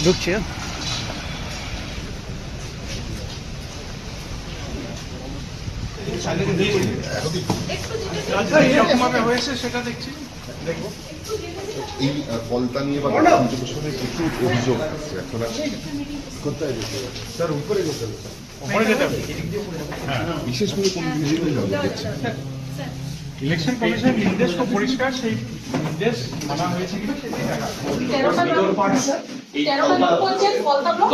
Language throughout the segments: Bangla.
ঢুকছে হয়েছে সেটা দেখছি। এই আহ, নিয়ে বা কন্ট্রিবিউশনের প্রচুর অভিযোগ আসছে এখন কোথায় স্যার উপরে যেতে হবে, স্যার। উপরে যেতে হবে। বিশেষ করে কোন দেখছেন ইলেকশন কমিশনের নির্দেশ খুব পরিষ্কার সেই নির্দেশ মানা হয়েছে কিনা সেটাই দেখা। পঞ্চায়েত ফলতা ব্লক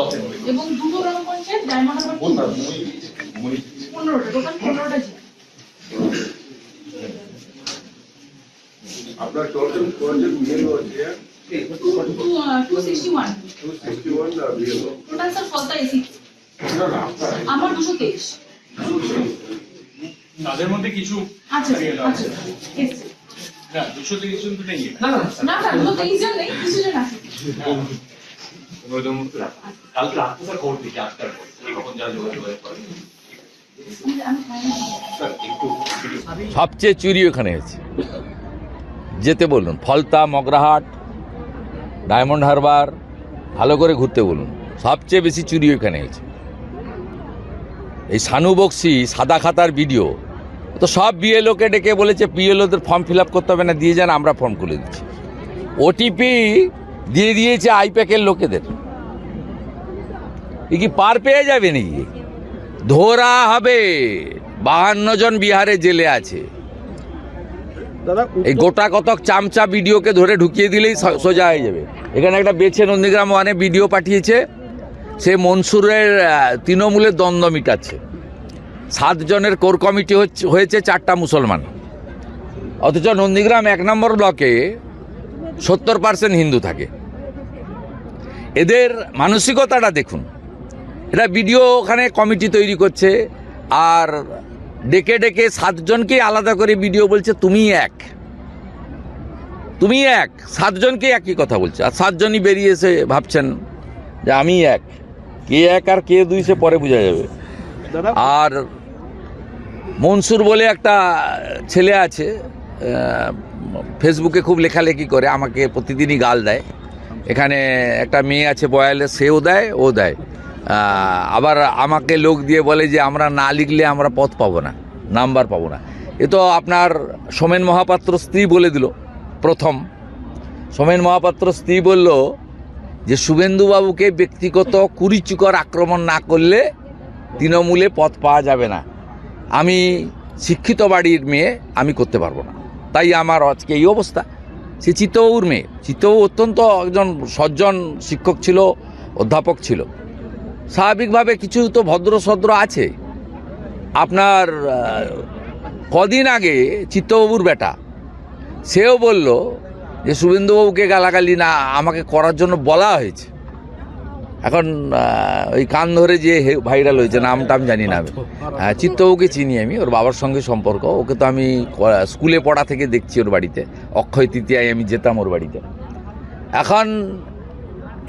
এবং গ্রাম পঞ্চায়েত ডায়মন্ড পনেরোটা টোটাল পনেরোটা জেলা আপনার টোটাল বিএলও আছে আমার দুশো তেইশ। তাদের মধ্যে কিছু আচ্ছা আচ্ছা না দুশো তেইশ জন তো নেই। না না দুশো তেইশ জন নেই কিছু জন আছে। কালকে রাত্রে স্যার খবর দিচ্ছি আটটার পর। কখন যা যোগাযোগ করে সবচেয়ে চুরি ওখানে হয়েছে। যেতে বলুন ফলতা মগরাহাট ডায়মন্ড হারবার ভালো করে ঘুরতে বলুন সবচেয়ে বেশি চুরি ওখানে হয়েছে। এই সানু বক্সি সাদা খাতার ভিডিও তো সব বিএলওকে ডেকে বলেছে বিএলওদের ফর্ম ফিল আপ করতে হবে না দিয়ে যান আমরা ফর্ম খুলে দিচ্ছি। ওটিপি দিয়ে দিয়েছে আইপ্যাকের লোকেদের। কি পার পেয়ে যাবে নাকি? ধরা হবে। বাহান্ন জন বিহারে জেলে আছে। এই গোটা কতক চামচা ভিডিওকে ধরে ঢুকিয়ে দিলেই সোজা হয়ে যাবে। এখানে একটা বেছে নন্দীগ্রাম ওয়ানে ভিডিও পাঠিয়েছে। সে মনসুরের তৃণমূলের দ্বন্দ্ব মিটাচ্ছে। সাতজনের কোর কমিটি হচ্ছে- হয়েছে চারটা মুসলমান। অথচ নন্দীগ্রাম এক নম্বর ব্লকে সত্তর পার্সেন্ট হিন্দু থাকে। এদের মানসিকতাটা দেখুন। এরা ভিডিও ওখানে কমিটি তৈরি করছে আর ডেকে ডেকে সাতজনকে আলাদা করে ভিডিও বলছে তুমি এক। তুমি এক? সাতজনকে একই কথা বলছে। আর সাতজনই বেরিয়ে এসে ভাবছেন যে আমি এক। কে এক আর কে দুই সে পরে বোঝা যাবে। আর মনসুর বলে একটা ছেলে আছে ফেসবুকে খুব লেখালেখি করে, আমাকে প্রতিদিনই গাল দেয়। এখানে একটা মেয়ে আছে বয়ালে, সেও দেয়, ও দেয়। আবার আমাকে লোক দিয়ে বলে যে, আমরা না লিখলে আমরা পথ পাবো না, নাম্বার পাবো না। এ তো আপনার সোমেন মহাপাত্র স্ত্রী বলে দিল, প্রথম। সোমেন মহাপাত্র স্ত্রী বলল যে, শুভেন্দুবাবুকে ব্যক্তিগত কুড়িচুকর আক্রমণ না করলে তৃণমূলে পথ পাওয়া যাবে না। আমি শিক্ষিত বাড়ির মেয়ে, আমি করতে পারব না। তাই আমার আজকে এই অবস্থা। সে চিত্তবাবুর মেয়ে চিত্তবাবু অত্যন্ত একজন সজ্জন শিক্ষক ছিল, অধ্যাপক ছিল। স্বাভাবিকভাবে কিছু তো ভদ্র সদ্র আছে। আপনার কদিন আগে চিত্তবাবুর বেটা, সেও বলল যে, শুভেন্দুবাবুকে গালাগালি না আমাকে করার জন্য বলা হয়েছে। এখন ওই কান ধরে যে ভাইরাল হয়েছে নামটা আমি জানি না আমি। হ্যাঁ, চিত্তবাবুকে চিনি আমি ওর বাবার সঙ্গে সম্পর্ক। ওকে তো আমি স্কুলে পড়া থেকে দেখছি ওর বাড়িতে। অক্ষয় তৃতীয়ায় আমি যেতাম ওর বাড়িতে। এখন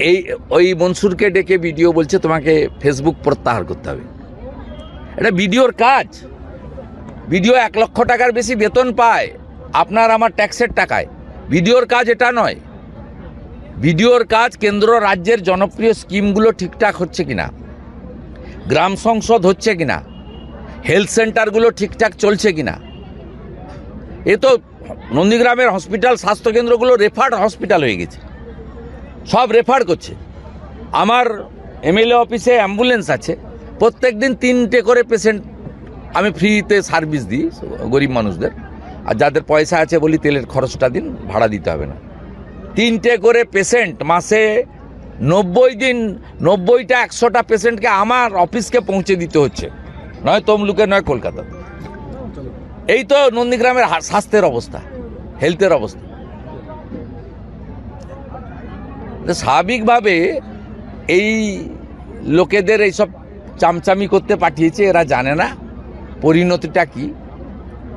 এই ওই মনসুরকে ডেকে ভিডিও বলছে তোমাকে ফেসবুক প্রত্যাহার করতে হবে। এটা ভিডিওর কাজ। ভিডিও এক লক্ষ টাকার বেশি বেতন পায়। আপনার আমার ট্যাক্সের টাকায়। ভিডিওর কাজ এটা নয়। ভিডিওর কাজ কেন্দ্র রাজ্যের জনপ্রিয় স্কিমগুলো ঠিকঠাক হচ্ছে কিনা? গ্রাম সংসদ হচ্ছে কিনা? হেলথ সেন্টারগুলো ঠিকঠাক চলছে কিনা? এ তো নন্দীগ্রামের হসপিটাল স্বাস্থ্যকেন্দ্রগুলো রেফার্ড হসপিটাল হয়ে গেছে। সব রেফার করছে। আমার এমএলএ অফিসে অ্যাম্বুলেন্স আছে। প্রত্যেক দিন তিনটে করে পেশেন্ট আমি ফ্রিতে সার্ভিস দিই, গরিব মানুষদের। আর যাদের পয়সা আছে বলি তেলের খরচটা দিন, ভাড়া দিতে হবে না। তিনটে করে পেশেন্ট মাসে নব্বই দিন, নব্বইটা একশোটা পেশেন্টকে আমার অফিসকে পৌঁছে দিতে হচ্ছে। নয় তমলুকে, নয় কলকাতা এই তো নন্দীগ্রামের স্বাস্থ্যের অবস্থা হেলথের অবস্থা। স্বাভাবিকভাবে এই লোকেদের এইসব চামচামি করতে পাঠিয়েছে, এরা জানে না। পরিণতিটা কি?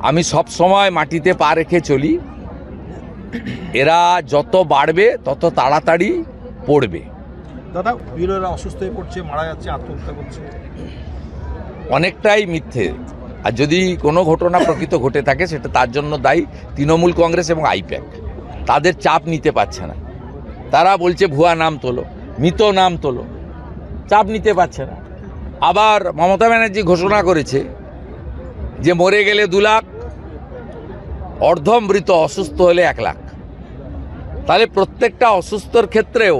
আমি সব সময় মাটিতে পা রেখে চলি। এরা যত বাড়বে তত তাড়াতাড়ি পড়বে। দাদা বিরোধীরা অসুস্থ হয়ে পড়ছে মারা যাচ্ছে আত্মহত্যা করছে। অনেকটাই মিথ্যে। আর যদি কোনো ঘটনা প্রকৃত ঘটে থাকে সেটা তার জন্য দায়ী তৃণমূল কংগ্রেস এবং আইপ্যাক। তাদের চাপ নিতে পারছে না। তারা বলছে ভুয়া নাম তোলো মৃত নাম তোলো। চাপ নিতে পারছে না। আবার মমতা ব্যানার্জি ঘোষণা করেছে যে মরে গেলে দু লাখ অর্ধমৃত অসুস্থ হলে এক লাখ। তাহলে প্রত্যেকটা অসুস্থর ক্ষেত্রেও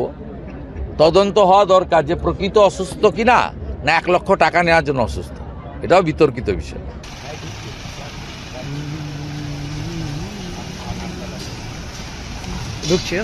তদন্ত হওয়া দরকার যে প্রকৃত অসুস্থ কিনা, না এক লক্ষ টাকা নেওয়ার জন্য অসুস্থ। এটাও বিতর্কিত বিষয়। ঢুকছে?